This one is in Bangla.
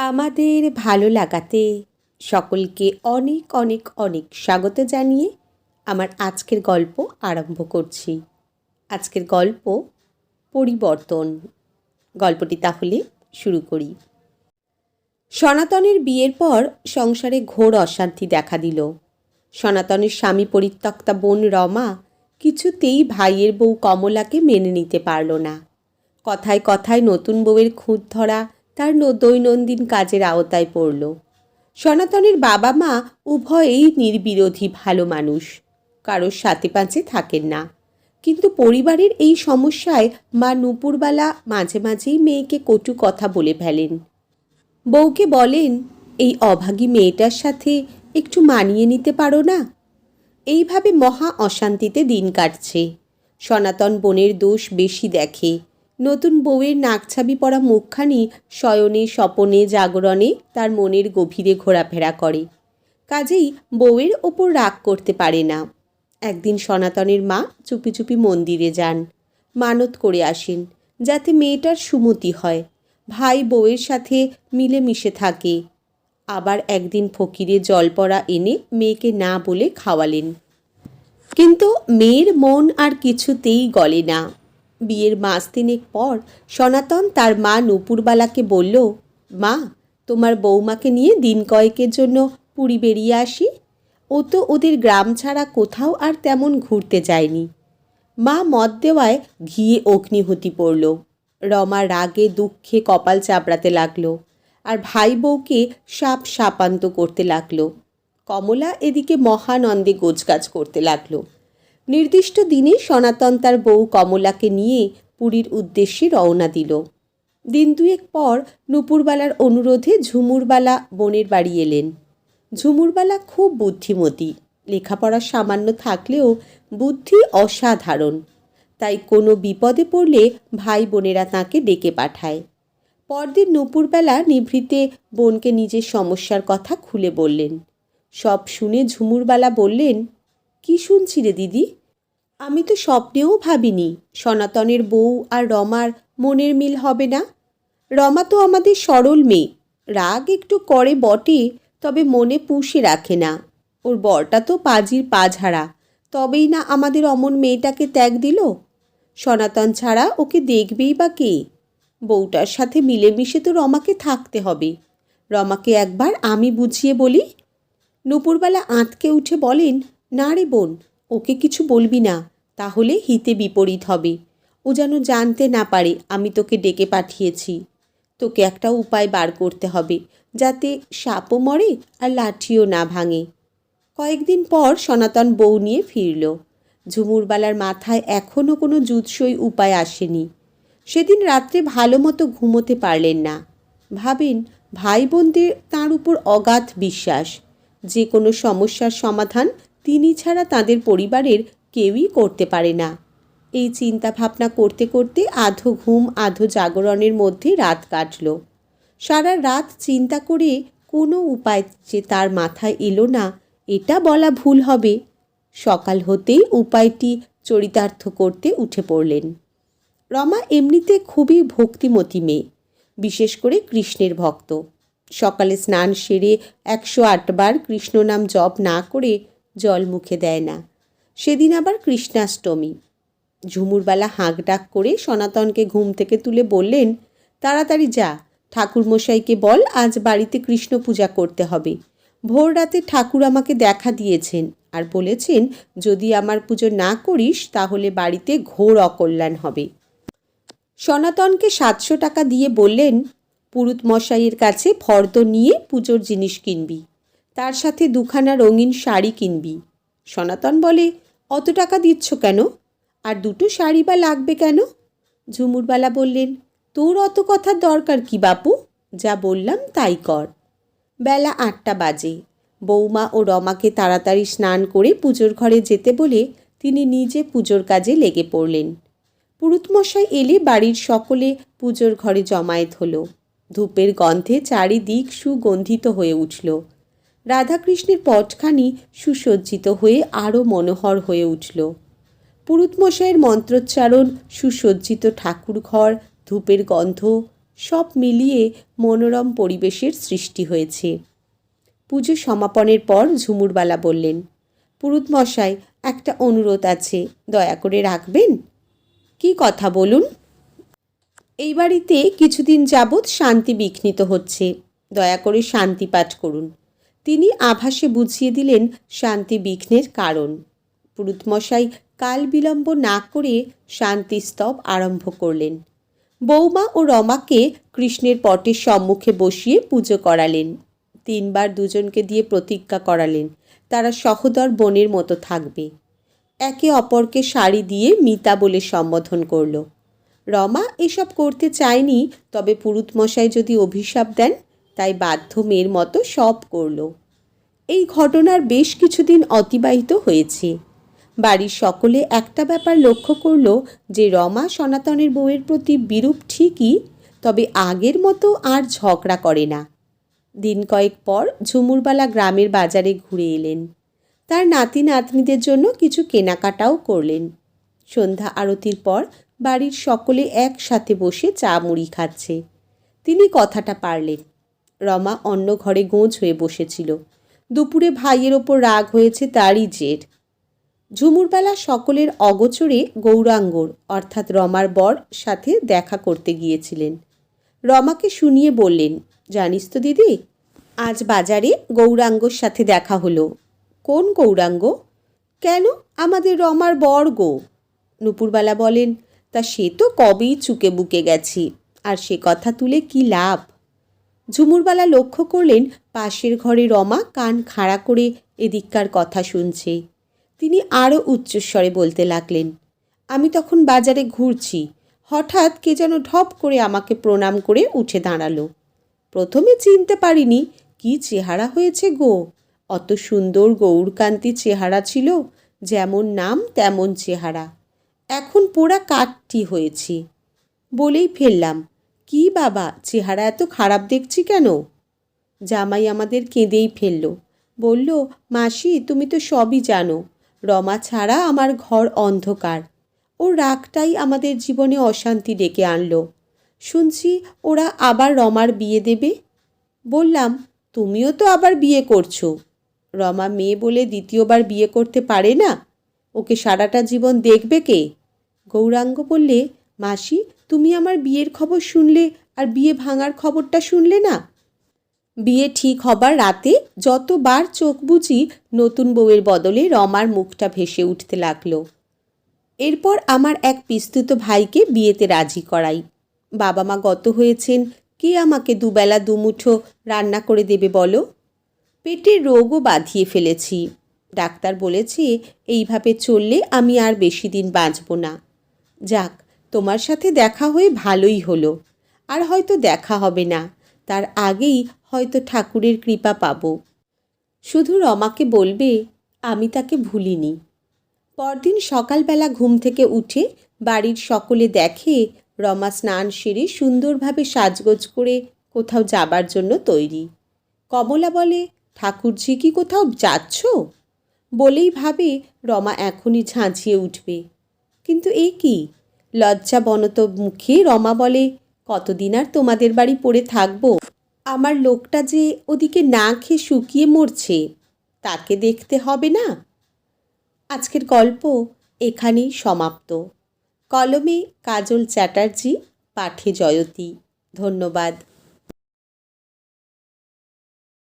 আমাদের ভালো লাগাতে সকলকে অনেক অনেক অনেক স্বাগত জানিয়ে আমার আজকের গল্প আরম্ভ করছি। আজকের গল্প পরিবর্তন। গল্পটি তাহলে শুরু করি। সনাতনের বিয়ের পর সংসারে ঘোর অশান্তি দেখা দিল। সনাতনের স্বামী পরিত্যক্তা বোন রমা কিছুতেই ভাইয়ের বউ কমলাকে মেনে নিতে পারল না। কথায় কথায় নতুন বউয়ের খুঁত ধরা তার দৈনন্দিন কাজের আওতায় পড়ল। সনাতনের বাবা মা উভয়েই নির্বিরোধী ভালো মানুষ। কারোর সাথে পাঁচে থাকেন না। কিন্তু পরিবারের এই সমস্যায় মা নুপুরবালা মাঝে মাঝেই মেয়েকে কটু কথা বলে ফেলেন। বউকে বলেন, এই অভাগী মেয়েটার সাথে একটু মানিয়ে নিতে পারো না? এইভাবে মহা অশান্তিতে দিন কাটছে। সনাতন বোনের দোষ বেশি দেখে। নতুন বউয়ের নাকছাবি পড়া মুখখানি শয়নে, স্বপনে, জাগরণে তার মনের গভীরে ঘোরাফেরা করে। কাজেই বউয়ের ওপর রাগ করতে পারে না। একদিন সনাতনের মা চুপি চুপি মন্দিরে যান, মানত করে আসেন, যাতে মেয়েটার সুমতি হয়। ভাই বউয়ের সাথে মিলেমিশে থাকে। আবার একদিন ফকিরে জল পড়া এনে মেয়েকে না বলে খাওয়ালেন। কিন্তু মেয়ের মন আর কিছুতেই গলে না। বিয়ের মাস তিনেক পর সনাতন তার মা নুপুরবালাকে বলল, মা, তোমার বৌমাকে নিয়ে দিন কয়েকের জন্য পুরী বেরিয়ে আসি। ও তো ওদের গ্রাম ছাড়া কোথাও আর তেমন ঘুরতে যায়নি। মা মদ দেওয়ায় ঘিয়ে অগ্নিহতি পড়ল। রমা রাগে দুঃখে কপাল চাপড়াতে লাগল আর ভাই বউকে সাপ সাপান্ত করতে লাগল। কমলা এদিকে মহানন্দে গোছগাছ করতে লাগল। নির্দিষ্ট দিনে সনাতন তার বউ কমলাকে নিয়ে পুরীর উদ্দেশ্যে রওনা দিল। দিন দুয়েক পর নুপুরবালার অনুরোধে ঝুমুরবালা বোনের বাড়ি এলেন। ঝুমুরবালা খুব বুদ্ধিমতী, লেখাপড়া সামান্য থাকলেও বুদ্ধি অসাধারণ। তাই কোনো বিপদে পড়লে ভাই বোনেরা তাকে ডেকে পাঠায়। পরদিন নুপুরবেলা নিভৃতে বোনকে নিজের সমস্যার কথা খুলে বললেন। সব শুনে ঝুমুরবালা বললেন, কি শুনছি রে দিদি? আমি তো স্বপ্নেও ভাবিনি, সনাতনের বউ আর রমার মনের মিল হবে না। রমা তো আমাদের সরল মেয়ে, রাগ একটু করে বটে, তবে মনে পুষে রাখে না। ওর বরটা তো পাজির পা ঝাড়া তবেই না আমাদের অমন মেয়েটাকে ত্যাগ দিল? সনাতন ছাড়া ওকে দেখবেই বা কে? বউটার সাথে মিলেমিশে তো রমাকে থাকতে হবে। রমাকে একবার আমি বুঝিয়ে বলি, নুপুরবেলা আঁতকে উঠে বলেন, না রে বোন, ওকে কিছু বলবি না। তাহলে হিতে বিপরীত হবে। ও যেন জানতে না পারে আমি তোকে ডেকে পাঠিয়েছি। তোকে একটা উপায় বার করতে হবে, যাতে সাপও মরে আর লাঠিও না ভাঙে। কয়েকদিন পর সনাতন বউ নিয়ে ফিরল। ঝুমুরবালার মাথায় এখনও কোনো জুৎসই উপায় আসেনি। সেদিন রাত্রে ভালো মতো ঘুমোতে পারলেন না। ভাবেন ভাই বোনদের তাঁর উপর অগাধ বিশ্বাস। যে কোনো সমস্যার সমাধান তিনি ছাড়া তাদের পরিবারের কেউই করতে পারে না। এই চিন্তা ভাবনা করতে করতে আধো ঘুম, আধো জাগরণের মধ্যে রাত কাটল। সারা রাত চিন্তা করে কোনো উপায় যে তার মাথায় এলো না, এটা বলা ভুল হবে। সকাল হতেই উপায়টি চরিতার্থ করতে উঠে পড়লেন। রমা এমনিতে খুবই ভক্তিমতী মেয়ে, বিশেষ করে কৃষ্ণের ভক্ত। সকালে স্নান সেরে একশো আটবার কৃষ্ণ নাম জপ না করে জল মুখে দেয় না। সেদিন আবার কৃষ্ণাষ্টমী। ঝুমুরবেলা হাঁক ডাক করে সনাতনকে ঘুম থেকে তুলে বললেন, তাড়াতাড়ি যা, ঠাকুরমশাইকে বল, আজ বাড়িতে কৃষ্ণ পূজা করতে হবে। ভোর রাতে ঠাকুর আমাকে দেখা দিয়েছেন আর বলেছেন, যদি আমার পুজো না করিস, তাহলে বাড়িতে ঘোর অকল্যাণ হবে। সনাতনকে সাতশো টাকা দিয়ে বললেন পুরুত মশাইয়ের কাছে ফর্দ নিয়ে পুজোর জিনিস কিনবি, তার সাথে দুখানা রঙিন শাড়ি কিনবি। সনাতন বলে অত টাকা দিচ্ছ কেন? আর দুটো শাড়ি বা লাগবে কেন? ঝুমুরবালা বললেন, তোর অত কথার দরকার কি বাপু? যা বললাম তাই কর। বেলা আটটা বাজে। বৌমা ও রমাকে তাড়াতাড়ি স্নান করে পুজোর ঘরে যেতে বলে তিনি নিজে পুজোর কাজে লেগে পড়লেন। পুরুতমশাই এলে বাড়ির সকলে পুজোর ঘরে জমায়েত হলো। ধূপের গন্ধে চারিদিক সুগন্ধিত হয়ে উঠল। রাধাকৃষ্ণের পটখানি সুসজ্জিত হয়ে আরও মনোহর হয়ে উঠল। পুরুতমশাইয়ের মন্ত্রোচ্চারণ, সুসজ্জিত ঠাকুরঘর, ধূপের গন্ধ, সব মিলিয়ে মনোরম পরিবেশের সৃষ্টি হয়েছে। পুজো সমাপনের পর ঝুমুরবালা বললেন, পুরুতমশাই, একটা অনুরোধ আছে, দয়া করে রাখবেন? কি কথা বলুন? এই বাড়িতে কিছুদিন যাবৎ শান্তি বিঘ্নিত হচ্ছে। দয়া করে শান্তি পাঠ করুন। তিনি আভাসে বুঝিয়ে দিলেন শান্তি বিঘ্নের কারণ। পুরুতমশাই কাল বিলম্ব না করে শান্তি স্তব আরম্ভ করলেন। বৌমা ও রমাকে কৃষ্ণের পটের সম্মুখে বসিয়ে পুজো করালেন। তিনবার দুজনকে দিয়ে প্রতিজ্ঞা করালেন, তারা সহদর বোনের মতো থাকবে। একে অপরকে শাড়ি দিয়ে মিতা বলে সম্বোধন করল। রমা এসব করতে চায়নি, তবে পুরুতমশাই যদি অভিশাপ দেন তাই বাধ্য মেয়ের মতো সব করল। এই ঘটনার বেশ কিছুদিন অতিবাহিত হয়েছে। বাড়ির সকলে একটা ব্যাপার লক্ষ্য করল যে রমা সনাতনের বউয়ের প্রতি বিরূপ ঠিকই, তবে আগের মতো আর ঝগড়া করে না। দিন কয়েক পর ঝুমুরবালা গ্রামের বাজারে ঘুরে এলেন। তার নাতি নাতনিদের জন্য কিছু কেনাকাটাও করলেন। সন্ধ্যা আরতির পর বাড়ির সকলে একসাথে বসে চা মুড়ি খাচ্ছে। তিনি কথাটা পারলেন। রমা অন্য ঘরে গোঁজ হয়ে বসেছিল। দুপুরে ভাইয়ের ওপর রাগ হয়েছে তারই জের ঝুমুরবেলা সকলের অগোচরে গৌরাঙ্গর, অর্থাৎ রমার বর, সাথে দেখা করতে গিয়েছিলেন। রমাকে শুনিয়ে বললেন, জানিস তো দিদি, আজ বাজারে গৌরাঙ্গর সাথে দেখা হলো। কোন গৌরাঙ্গ? কেন আমাদের রমার বর গো। নুপুরবালা বলেন, তা সে তো কবেই চুকে বুকে গেছি, আর সে কথা তুলে কি লাভ? ঝুমুরবালা লক্ষ্য করলেন পাশের ঘরে রমা কান খাড়া করে এদিককার কথা শুনছে। তিনি আরও উচ্চস্বরে বলতে লাগলেন, আমি তখন বাজারে ঘুরছি। হঠাৎ কে যেন ঢপ করে আমাকে প্রণাম করে উঠে দাঁড়াল। প্রথমে চিনতে পারিনি কি চেহারা হয়েছে গো। অত সুন্দর গৌরকান্তি চেহারা ছিল, যেমন নাম তেমন চেহারা। এখন পোড়া কাঠটি হয়েছি। বলেই ফেললাম। কি বাবা, চেহারা এত খারাপ দেখছি কেন? জামাই আমাদের কেঁদেই ফেলল। বলল, মাসি, তুমি তো সবই জানো, রমা ছাড়া আমার ঘর অন্ধকার। ওর রাগটাই আমাদের জীবনে অশান্তি ডেকে আনলো। শুনছি ওরা আবার রমার বিয়ে দেবে? বললাম, তুমিও তো আবার বিয়ে করছ। রমা মেয়ে বলে দ্বিতীয়বার বিয়ে করতে পারে না? ওকে সারাটা জীবন দেখবে কে? গৌরাঙ্গ বললে মাসি, তুমি আমার বিয়ের খবর শুনলে আর বিয়ে ভাঙার খবরটা শুনলে না? বিয়ে ঠিক হবার রাতে যতবার চোখ বুঝি নতুন বউয়ের বদলে রমার মুখটা ভেসে উঠতে লাগল। এরপর আমার এক পিস্তুত ভাইকে বিয়েতে রাজি করাই। বাবা মা গত হয়েছেন, কে আমাকে দুবেলা দুমুঠো রান্না করে দেবে বলো? পেটের রোগও বাঁধিয়ে ফেলেছি। ডাক্তার বলেছে, এইভাবে চললে আমি আর বেশি দিন বাঁচব না। যাক তোমার সাথে দেখা হয়ে ভালোই হলো। আর হয়তো দেখা হবে না। তার আগেই হয়তো ঠাকুরের কৃপা পাব। শুধু রমাকে বলবে, আমি তাকে ভুলিনি। পরদিন সকালবেলা ঘুম থেকে উঠে বাড়ির সকলে দেখে রমা স্নান সেরে সুন্দরভাবে সাজগোজ করে কোথাও যাবার জন্য তৈরি। কমলা বলে, ঠাকুরজি কি কোথাও যাচ্ছ? বলেই ভাবে রমা এখনই ঝাঁঝিয়ে উঠবে। কিন্তু এ কি? লজ্জা বনত মুখে রমা বলে, কতদিন আর তোমাদের বাড়ি পড়ে থাকব? আমার লোকটা যে ওদিকে না খেয়ে শুকিয়ে মরছে, তাকে দেখতে হবে না? আজকের গল্প এখানেই সমাপ্ত। কলমে কাজল চ্যাটার্জি, পাঠে জয়তী। ধন্যবাদ।